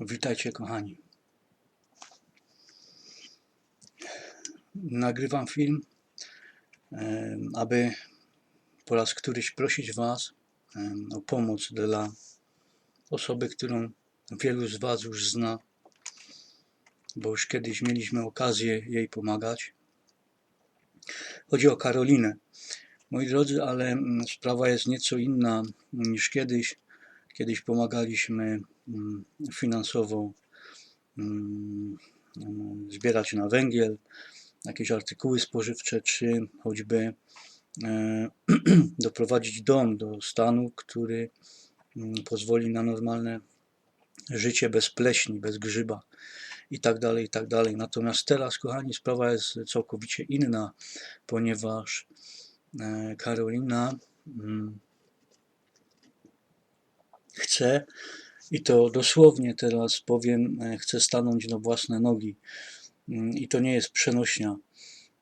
Witajcie kochani. Nagrywam film, aby po raz któryś prosić Was o pomoc dla osoby, którą wielu z Was już zna, bo już kiedyś mieliśmy okazję jej pomagać. Chodzi o Karolinę. Moi drodzy, ale mm, sprawa jest nieco inna niż kiedyś. Kiedyś pomagaliśmy mm, finansowo mm, mm, zbierać na węgiel, jakieś artykuły spożywcze, czy choćby e, doprowadzić dom do stanu, który mm, pozwoli na normalne życie bez pleśni, bez grzyba i tak dalej, i tak dalej. Natomiast teraz, kochani, sprawa jest całkowicie inna, ponieważ e, Karolina chce, i to dosłownie teraz powiem, e, chce stanąć na własne nogi. Mm, I to nie jest przenośnia.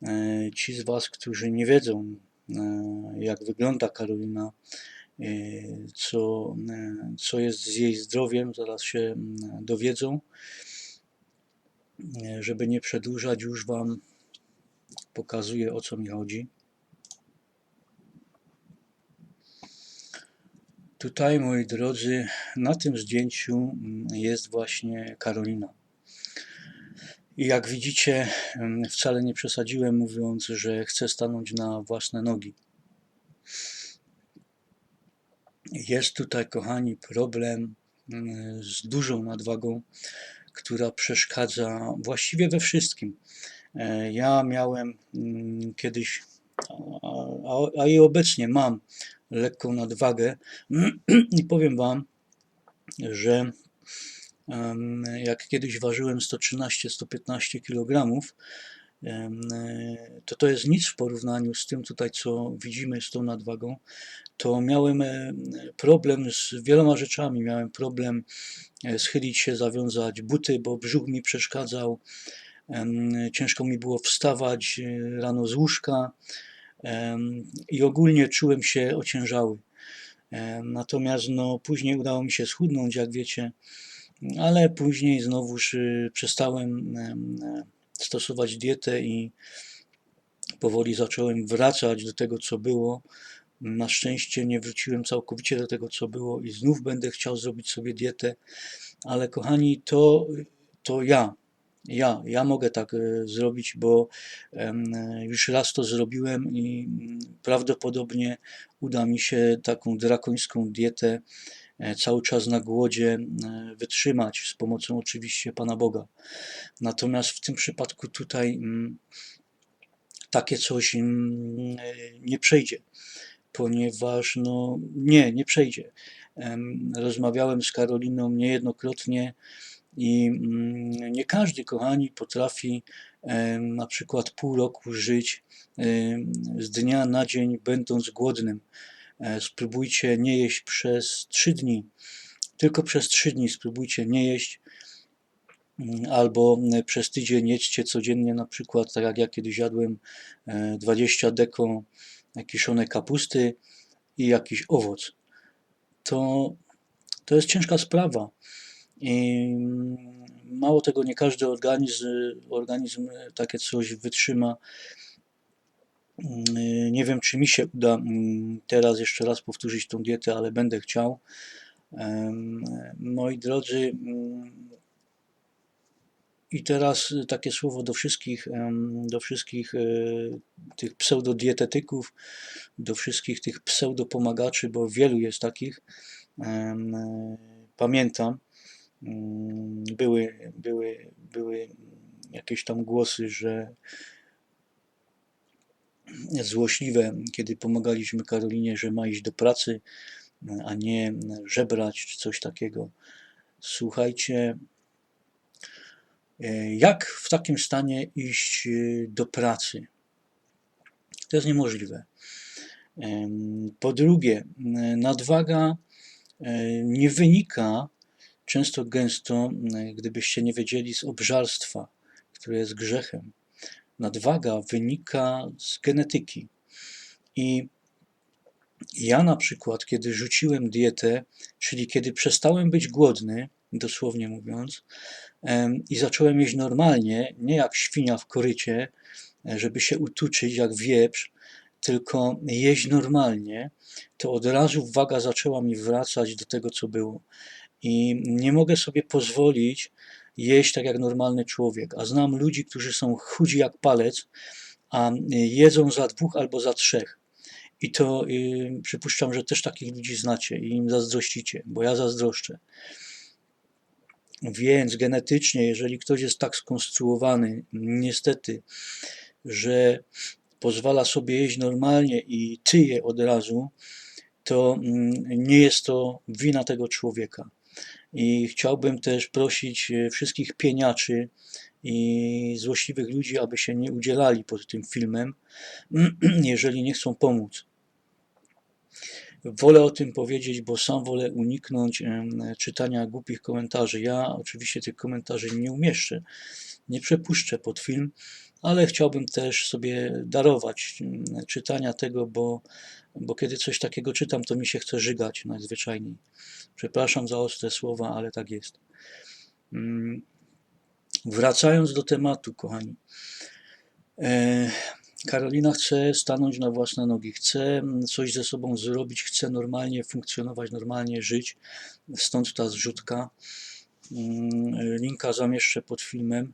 E, Ci z Was, którzy nie wiedzą, e, jak wygląda Karolina, co, co jest z jej zdrowiem, zaraz się mm, dowiedzą. Żeby nie przedłużać, już Wam pokazuję o co mi chodzi. Tutaj, moi drodzy, na tym zdjęciu mm, jest właśnie Karolina. I jak widzicie, mm, wcale nie przesadziłem, mówiąc, że chcę stanąć na własne nogi. Jest tutaj, kochani, problem mm, z dużą nadwagą, która przeszkadza właściwie we wszystkim. E, Ja miałem kiedyś, a, a i obecnie mam lekką nadwagę i powiem Wam, że jak kiedyś ważyłem 113-115 kg, to to jest nic w porównaniu z tym tutaj, co widzimy z tą nadwagą, to miałem problem z wieloma rzeczami. Miałem problem e, schylić się, zawiązać buty, bo brzuch mi przeszkadzał. Ciężko mi było wstawać e, rano z łóżka i ogólnie czułem się ociężały. Natomiast no, później udało mi się schudnąć, jak wiecie, ale później znowuż y, przestałem em, stosować dietę i powoli zacząłem wracać do tego, co było. Na szczęście nie wróciłem całkowicie do tego, co było i znów będę chciał zrobić sobie dietę, ale kochani, to, to ja, ja, ja mogę tak e, zrobić, bo już raz to zrobiłem i mm, prawdopodobnie uda mi się taką drakońską dietę e, cały czas na głodzie wytrzymać, z pomocą oczywiście Pana Boga. Natomiast w tym przypadku tutaj mm, takie coś mm, nie przejdzie, ponieważ no nie, nie przejdzie. Em, Rozmawiałem z Karoliną niejednokrotnie i mm, nie każdy, kochani, potrafi na przykład pół roku żyć z dnia na dzień, będąc głodnym. E, Spróbujcie nie jeść przez trzy dni. Tylko przez trzy dni spróbujcie nie jeść, mm, albo e, przez tydzień jedźcie codziennie, na przykład, tak jak ja kiedyś jadłem, e, 20 deko kiszonej kapusty i jakiś owoc. To, to jest ciężka sprawa. I mm, mało tego, nie każdy organizm, organizm takie coś wytrzyma. Mm, Nie wiem, czy mi się uda mm, teraz jeszcze raz powtórzyć tą dietę, ale będę chciał. Moi drodzy, i teraz y, takie słowo do wszystkich, do wszystkich e, tych pseudodietetyków, do wszystkich tych pseudopomagaczy, bo wielu jest takich. E, Pamiętam, były, były, były jakieś tam głosy, że złośliwe, kiedy pomagaliśmy Karolinie, że ma iść do pracy, a nie żebrać czy coś takiego. Słuchajcie, e, jak w takim stanie iść e, do pracy? To jest niemożliwe. Em, Po drugie, m, nadwaga e, nie wynika często gęsto, gdybyście nie wiedzieli, z obżarstwa, które jest grzechem. Nadwaga wynika z genetyki. I ja na przykład, kiedy rzuciłem dietę, czyli kiedy przestałem być głodny, dosłownie mówiąc, i zacząłem jeść normalnie, nie jak świnia w korycie, e, żeby się utuczyć jak wieprz, tylko jeść normalnie, to od razu waga zaczęła mi wracać do tego, co było. I nie mogę sobie pozwolić jeść tak jak normalny człowiek. A znam ludzi, którzy są chudzi jak palec, a jedzą za dwóch albo za trzech. I to y, przypuszczam, że też takich ludzi znacie i im zazdrościcie, bo ja zazdroszczę. Więc genetycznie, jeżeli ktoś jest tak skonstruowany, niestety, że pozwala sobie jeść normalnie i tyje od razu, to mm, nie jest to wina tego człowieka. I chciałbym też prosić e, wszystkich pieniaczy i złośliwych ludzi, aby się nie udzielali pod tym filmem, jeżeli nie chcą pomóc. Wolę o tym powiedzieć, bo sam wolę uniknąć czytania głupich komentarzy. Ja oczywiście tych komentarzy nie umieszczę, nie przepuszczę pod film, ale chciałbym też sobie darować em, czytania tego, bo, bo kiedy coś takiego czytam, to mi się chce żygać najzwyczajniej. Przepraszam za ostre słowa, ale tak jest. Mm, Wracając do tematu, kochani. E, Karolina chce stanąć na własne nogi, chce mm, coś ze sobą zrobić, chce normalnie funkcjonować, normalnie żyć. Stąd ta zrzutka. Mm, Linka zamieszczę pod filmem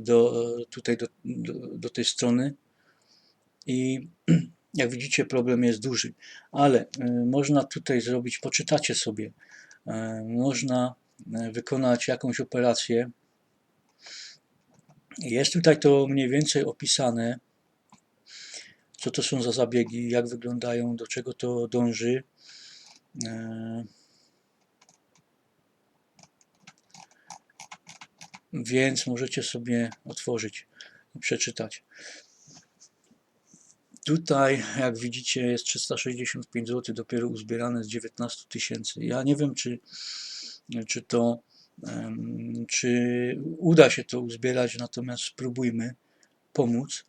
do, tutaj do, do, do tej strony. I jak widzicie, problem jest duży, ale e, można tutaj zrobić, poczytacie sobie, e, można e, wykonać jakąś operację. Jest tutaj to mniej więcej opisane, co to są za zabiegi, jak wyglądają, do czego to dąży. Więc możecie sobie otworzyć i przeczytać. Tutaj, jak widzicie, jest 365 zł dopiero uzbierane z 19 tysięcy. Ja nie wiem, czy, czy to, czy uda się to uzbierać, natomiast spróbujmy pomóc.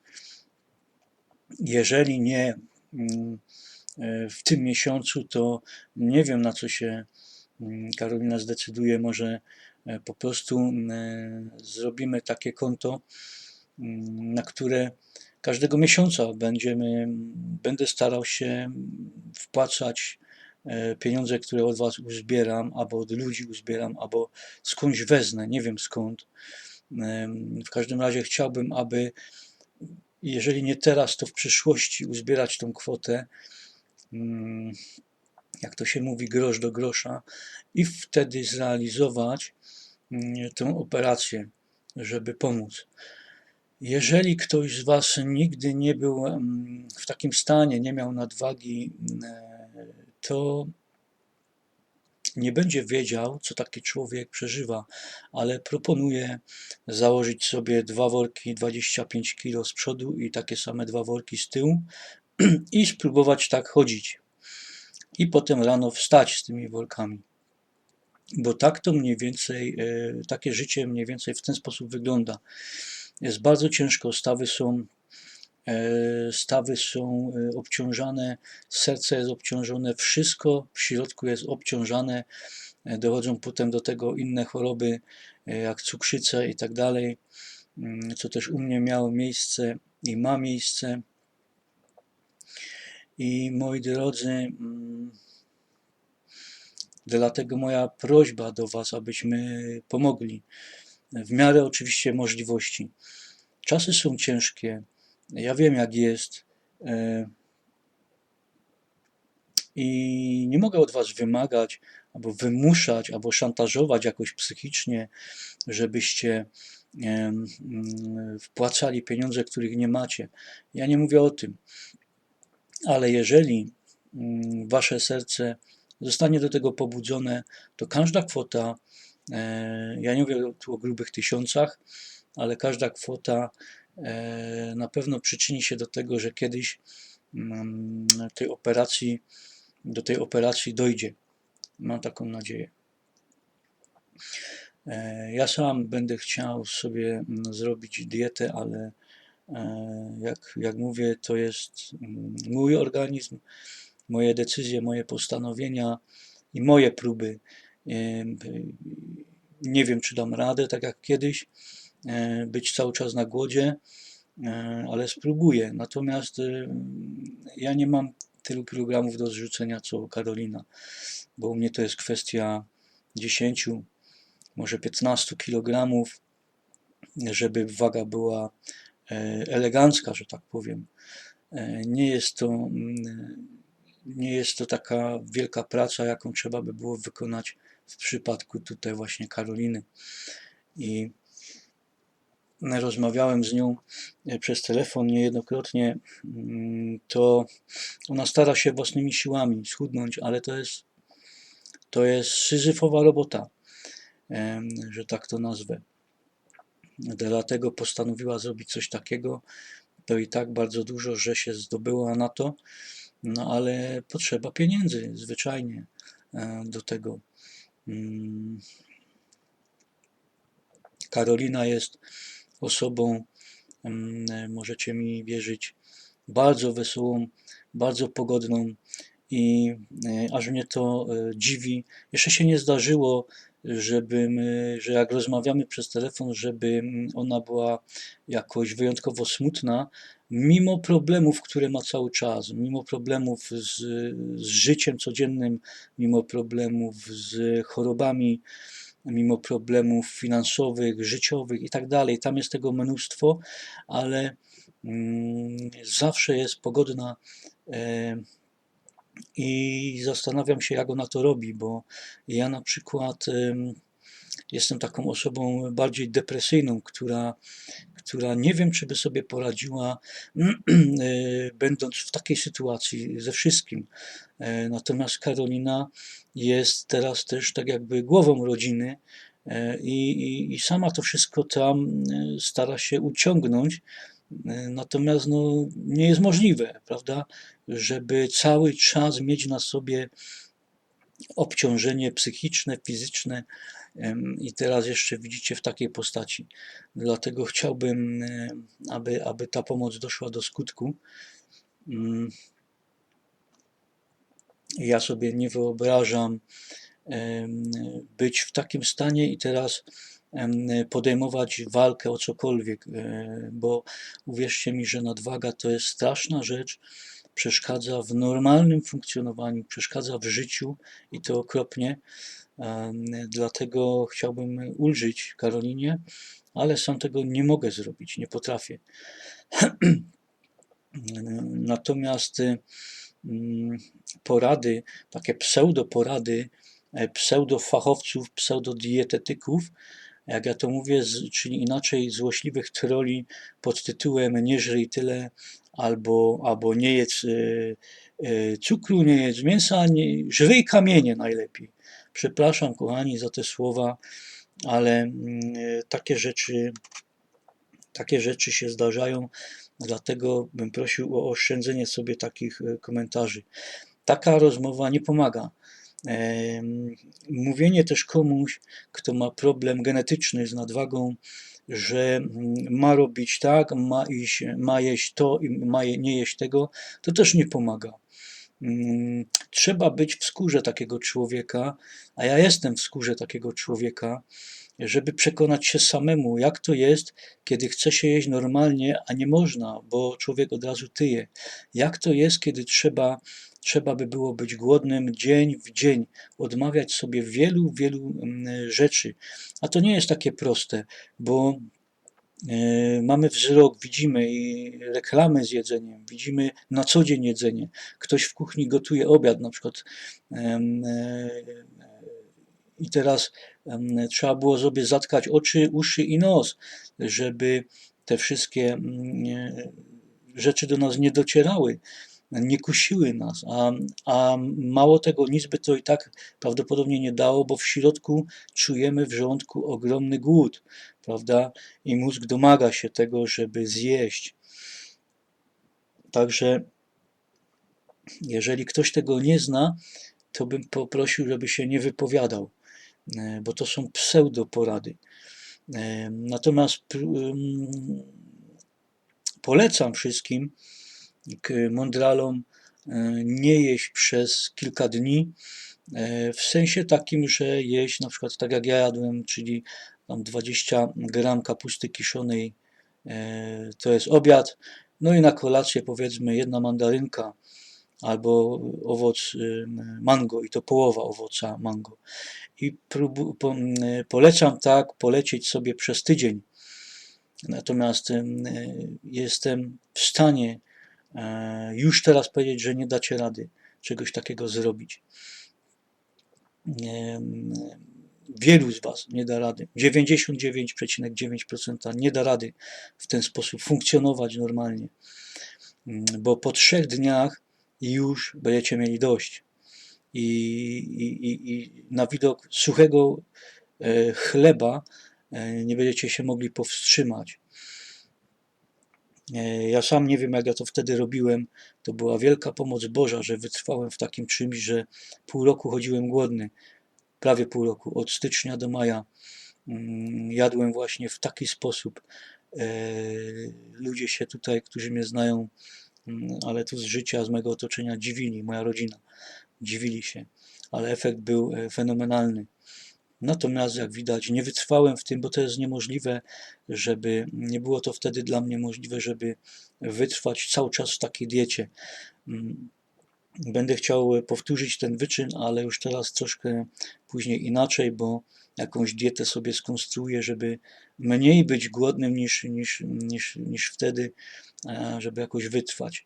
Jeżeli nie mm, e, w tym miesiącu, to nie wiem, na co się Karolina zdecyduje. Może e, po prostu mm, zrobimy takie konto, mm, na które każdego miesiąca będziemy, będę starał się wpłacać e, pieniądze, które od Was uzbieram, albo od ludzi uzbieram, albo skądś wezmę, nie wiem skąd. Em, W każdym razie chciałbym, aby jeżeli nie teraz, to w przyszłości uzbierać tą kwotę, mm, jak to się mówi, grosz do grosza, i wtedy zrealizować mm, tę operację, żeby pomóc. Jeżeli ktoś z Was nigdy nie był mm, w takim stanie, nie miał nadwagi, mm, to nie będzie wiedział, co taki człowiek przeżywa, ale proponuję założyć sobie dwa worki 25 kg z przodu i takie same dwa worki z tyłu i spróbować tak chodzić. I potem rano wstać z tymi workami. Bo tak to mniej więcej, e, takie życie mniej więcej w ten sposób wygląda. Jest bardzo ciężko, stawy są, e, stawy są e, obciążane, serce jest obciążone, wszystko w środku jest obciążane. Dochodzą potem do tego inne choroby, jak cukrzyca i tak dalej, mm, co też u mnie miało miejsce i ma miejsce. I moi drodzy, mm, dlatego moja prośba do Was, abyśmy pomogli w miarę oczywiście możliwości. Czasy są ciężkie. Ja wiem, jak jest. e, I nie mogę od Was wymagać, albo wymuszać, albo szantażować jakoś psychicznie, żebyście mm, wpłacali pieniądze, których nie macie. Ja nie mówię o tym. Ale jeżeli mm, Wasze serce zostanie do tego pobudzone, to każda kwota, e, ja nie mówię tu o grubych tysiącach, ale każda kwota e, na pewno przyczyni się do tego, że kiedyś mm, tej operacji, do tej operacji dojdzie. Mam taką nadzieję. E, Ja sam będę chciał sobie mm, zrobić dietę, ale jak, jak mówię, to jest mm, mój organizm, moje decyzje, moje postanowienia. i moje próby. Em, Nie wiem, czy dam radę, tak jak kiedyś, e, być cały czas na głodzie, e, ale spróbuję. Natomiast ja nie mam tylu kilogramów do zrzucenia co Karolina, bo u mnie to jest kwestia 10, może 15 kilogramów, żeby waga była e, elegancka, że tak powiem. E, Nie jest to, mm, nie jest to taka wielka praca, jaką trzeba by było wykonać w przypadku tutaj właśnie Karoliny. I rozmawiałem z nią e, przez telefon niejednokrotnie, mm, to ona stara się własnymi siłami schudnąć, ale to jest, to jest syzyfowa robota, że tak to nazwę. Dlatego postanowiła zrobić coś takiego, to i tak bardzo dużo, że się zdobyła na to, no ale potrzeba pieniędzy, zwyczajnie e, do tego. Mm. Karolina jest osobą, mm, możecie mi wierzyć, bardzo wesołą, bardzo pogodną i e, aż mnie to e, dziwi. Jeszcze się nie zdarzyło, żebym, e, że jak rozmawiamy przez telefon, żeby ona była jakoś wyjątkowo smutna, mimo problemów, które ma cały czas, mimo problemów z, z życiem codziennym, mimo problemów z chorobami, mimo problemów finansowych, życiowych i tak dalej. Tam jest tego mnóstwo, ale mm, zawsze jest pogodna e, i zastanawiam się, jak ona to robi, bo ja na przykład em, jestem taką osobą bardziej depresyjną, która, która nie wiem, czy by sobie poradziła, będąc w takiej sytuacji ze wszystkim. E, Natomiast Karolina jest teraz też tak jakby głową rodziny e, i, i, i sama to wszystko tam e, stara się uciągnąć. Natomiast no, nie jest możliwe, prawda, żeby cały czas mieć na sobie obciążenie psychiczne, fizyczne i teraz jeszcze widzicie w takiej postaci. Dlatego chciałbym, aby, aby ta pomoc doszła do skutku. Mm. Ja sobie nie wyobrażam być w takim stanie i teraz podejmować walkę o cokolwiek, e, bo uwierzcie mi, że nadwaga to jest straszna rzecz, przeszkadza w normalnym funkcjonowaniu, przeszkadza w życiu i to okropnie. Dlatego chciałbym ulżyć Karolinie, ale sam tego nie mogę zrobić, nie potrafię. Natomiast mm, porady, takie pseudoporady, e, pseudofachowców, pseudodietetyków, jak ja to mówię, czyli inaczej złośliwych troli pod tytułem nie żryj tyle, albo, albo nie jedz y, y, cukru, nie jedz mięsa, nie, żryj kamienie najlepiej. Przepraszam, kochani, za te słowa, ale mm, y, takie rzeczy, takie rzeczy się zdarzają, dlatego bym prosił o oszczędzenie sobie takich komentarzy. Taka rozmowa nie pomaga. Mówienie też komuś, kto ma problem genetyczny z nadwagą, że mm, ma robić tak, ma, iść, ma jeść to i ma je, nie jeść tego, to też nie pomaga. Mm, Trzeba być w skórze takiego człowieka, a ja jestem w skórze takiego człowieka, żeby przekonać się samemu, jak to jest, kiedy chce się jeść normalnie, a nie można, bo człowiek od razu tyje. Jak to jest, kiedy trzeba, trzeba by było być głodnym dzień w dzień, odmawiać sobie wielu, wielu mm, rzeczy. A to nie jest takie proste, bo e, mamy wzrok, widzimy reklamy z jedzeniem, widzimy na co dzień jedzenie. Ktoś w kuchni gotuje obiad, na przykład. e, I teraz trzeba było sobie zatkać oczy, uszy i nos, żeby te wszystkie mm, e, rzeczy do nas nie docierały, nie kusiły nas. A, a mało tego, nic by to i tak prawdopodobnie nie dało, bo w środku czujemy w żołądku ogromny głód, prawda? I mózg domaga się tego, żeby zjeść. Także jeżeli ktoś tego nie zna, to bym poprosił, żeby się nie wypowiadał, e, bo to są pseudoporady. E, Natomiast ym, polecam wszystkim mądralom e, nie jeść przez kilka dni, E, W sensie takim, że jeść na przykład tak jak ja jadłem, czyli tam 20 gram kapusty kiszonej, e, to jest obiad, no i na kolację powiedzmy jedna mandarynka albo owoc mango i to połowa owoca mango. I próbu, po, polecam tak polecieć sobie przez tydzień. Natomiast em, jestem w stanie już teraz powiedzieć, że nie dacie rady czegoś takiego zrobić. Wielu z Was nie da rady. 99,9% nie da rady w ten sposób funkcjonować normalnie, bo po trzech dniach już będziecie mieli dość. I, i, i, i na widok suchego e, chleba e, nie będziecie się mogli powstrzymać. E, Ja sam nie wiem, jak ja to wtedy robiłem. To była wielka pomoc Boża, że wytrwałem w takim czymś, że pół roku chodziłem głodny. Prawie pół roku, od stycznia do maja. mm, Jadłem właśnie w taki sposób. E, Ludzie się tutaj, którzy mnie znają, mm, ale tu z życia, z mojego otoczenia, dziwili, moja rodzina, dziwili się, ale efekt był e, fenomenalny. Natomiast, jak widać, nie wytrwałem w tym, bo to jest niemożliwe, żeby nie było to wtedy dla mnie możliwe, żeby wytrwać cały czas w takiej diecie. Mm, Będę chciał e, powtórzyć ten wyczyn, ale już teraz troszkę później inaczej, bo jakąś dietę sobie skonstruuję, żeby mniej być głodnym niż, niż, niż, niż wtedy, e, żeby jakoś wytrwać.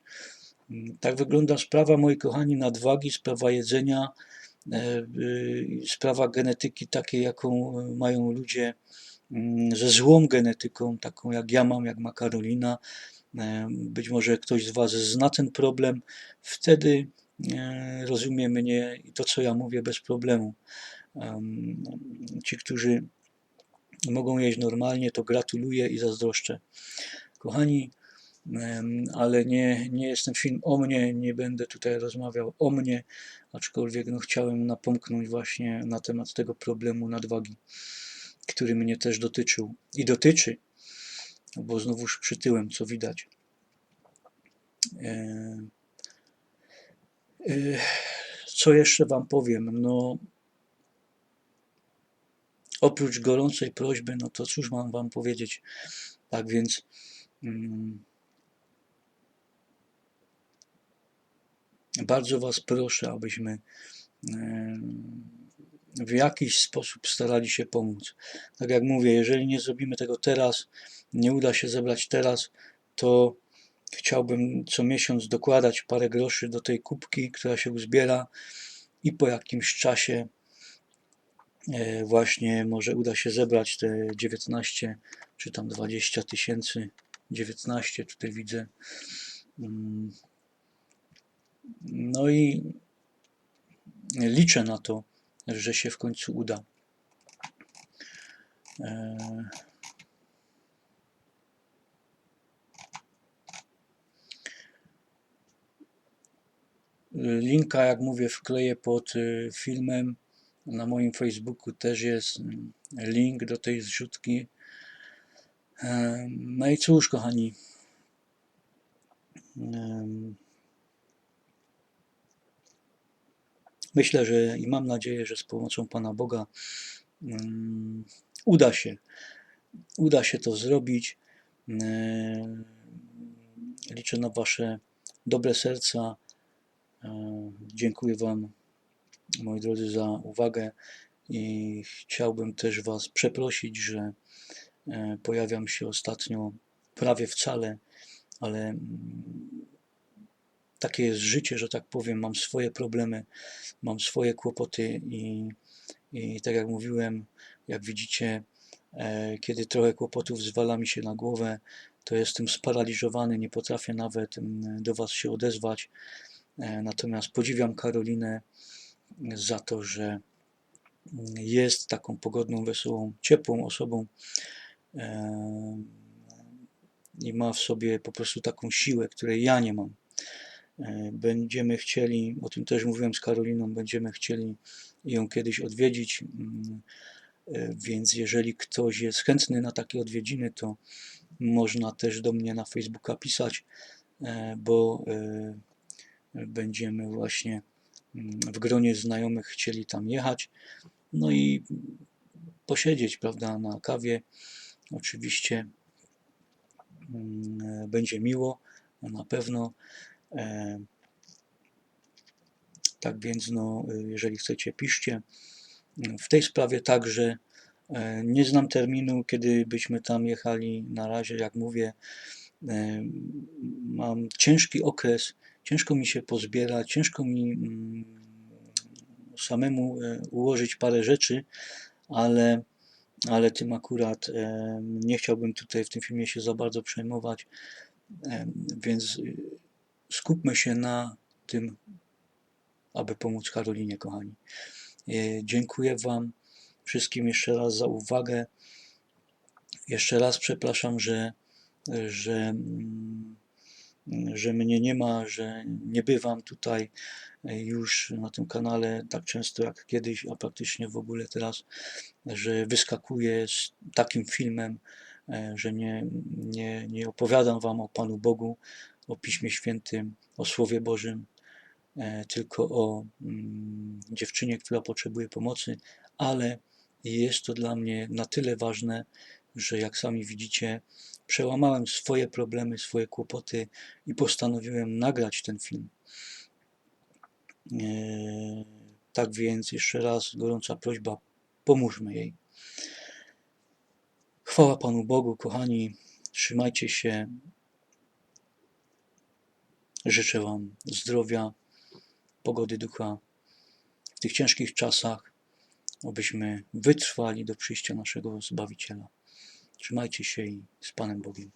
Mm, Tak wygląda sprawa, moi kochani, nadwagi, sprawa jedzenia, sprawa genetyki takiej, jaką e, mają ludzie mm, ze złą genetyką, taką jak ja mam, jak ma Karolina. E, Być może ktoś z Was zna ten problem, wtedy e, rozumie mnie i to, co ja mówię, bez problemu. Em, Ci, którzy mogą jeść normalnie, to gratuluję i zazdroszczę. Kochani, ale nie, nie jest ten film o mnie, nie będę tutaj rozmawiał o mnie, aczkolwiek no, chciałem napomknąć właśnie na temat tego problemu nadwagi, który mnie też dotyczył i dotyczy, bo znowuż przytyłem, co widać. E, Co jeszcze Wam powiem? No, oprócz gorącej prośby, no to cóż mam Wam powiedzieć? Tak więc mm, bardzo Was proszę, abyśmy w jakiś sposób starali się pomóc. Tak jak mówię, jeżeli nie zrobimy tego teraz, nie uda się zebrać teraz, to chciałbym co miesiąc dokładać parę groszy do tej kubki, która się uzbiera i po jakimś czasie e, właśnie może uda się zebrać te 19 czy tam 20 tysięcy, 19 tutaj widzę. No i liczę na to, że się w końcu uda. E, Linka, jak mówię, wkleję pod y, filmem. Na moim Facebooku też jest mm, link do tej zrzutki. Em, No i cóż, kochani. Myślę, że i mam nadzieję, że z pomocą Pana Boga mm, uda się. Uda się to zrobić. Em, Liczę na Wasze dobre serca. E, Dziękuję Wam, moi drodzy, za uwagę i chciałbym też Was przeprosić, że e, pojawiam się ostatnio prawie wcale, ale mm, takie jest życie, że tak powiem. Mam swoje problemy, mam swoje kłopoty i, i tak jak mówiłem, jak widzicie, e, kiedy trochę kłopotów zwala mi się na głowę, to jestem sparaliżowany, nie potrafię nawet do Was się odezwać. E, Natomiast podziwiam Karolinę za to, że jest taką pogodną, wesołą, ciepłą osobą e, i ma w sobie po prostu taką siłę, której ja nie mam. E, Będziemy chcieli, o tym też mówiłem z Karoliną, będziemy chcieli ją kiedyś odwiedzić, mm, e, więc jeżeli ktoś jest chętny na takie odwiedziny, to można też do mnie na Facebooka pisać, e, bo będziemy właśnie mm, w gronie znajomych chcieli tam jechać. No i posiedzieć, prawda, na kawie. Oczywiście mm, będzie miło, na pewno. E, Tak więc, no, jeżeli chcecie, piszcie. W tej sprawie także e, nie znam terminu, kiedy byśmy tam jechali. Na razie, jak mówię, e, mam ciężki okres, ciężko mi się pozbierać, ciężko mi mm, samemu ułożyć parę rzeczy, ale, ale tym akurat nie chciałbym tutaj w tym filmie się za bardzo przejmować, więc skupmy się na tym, aby pomóc Karolinie, kochani. E, Dziękuję Wam wszystkim jeszcze raz za uwagę. Jeszcze raz przepraszam, że, że, mm, że mnie nie ma, że nie bywam tutaj już na tym kanale tak często jak kiedyś, a praktycznie w ogóle teraz, że wyskakuję z takim filmem, e, że nie, nie, nie opowiadam Wam o Panu Bogu, o Piśmie Świętym, o Słowie Bożym, e, tylko o mm, dziewczynie, która potrzebuje pomocy, ale jest to dla mnie na tyle ważne, że jak sami widzicie, przełamałem swoje problemy, swoje kłopoty i postanowiłem nagrać ten film. Eee, Tak więc jeszcze raz gorąca prośba, pomóżmy jej. Chwała Panu Bogu, kochani, trzymajcie się. Życzę Wam zdrowia, pogody ducha w tych ciężkich czasach, abyśmy wytrwali do przyjścia naszego Zbawiciela. Trzymajcie się i z Panem Bogiem.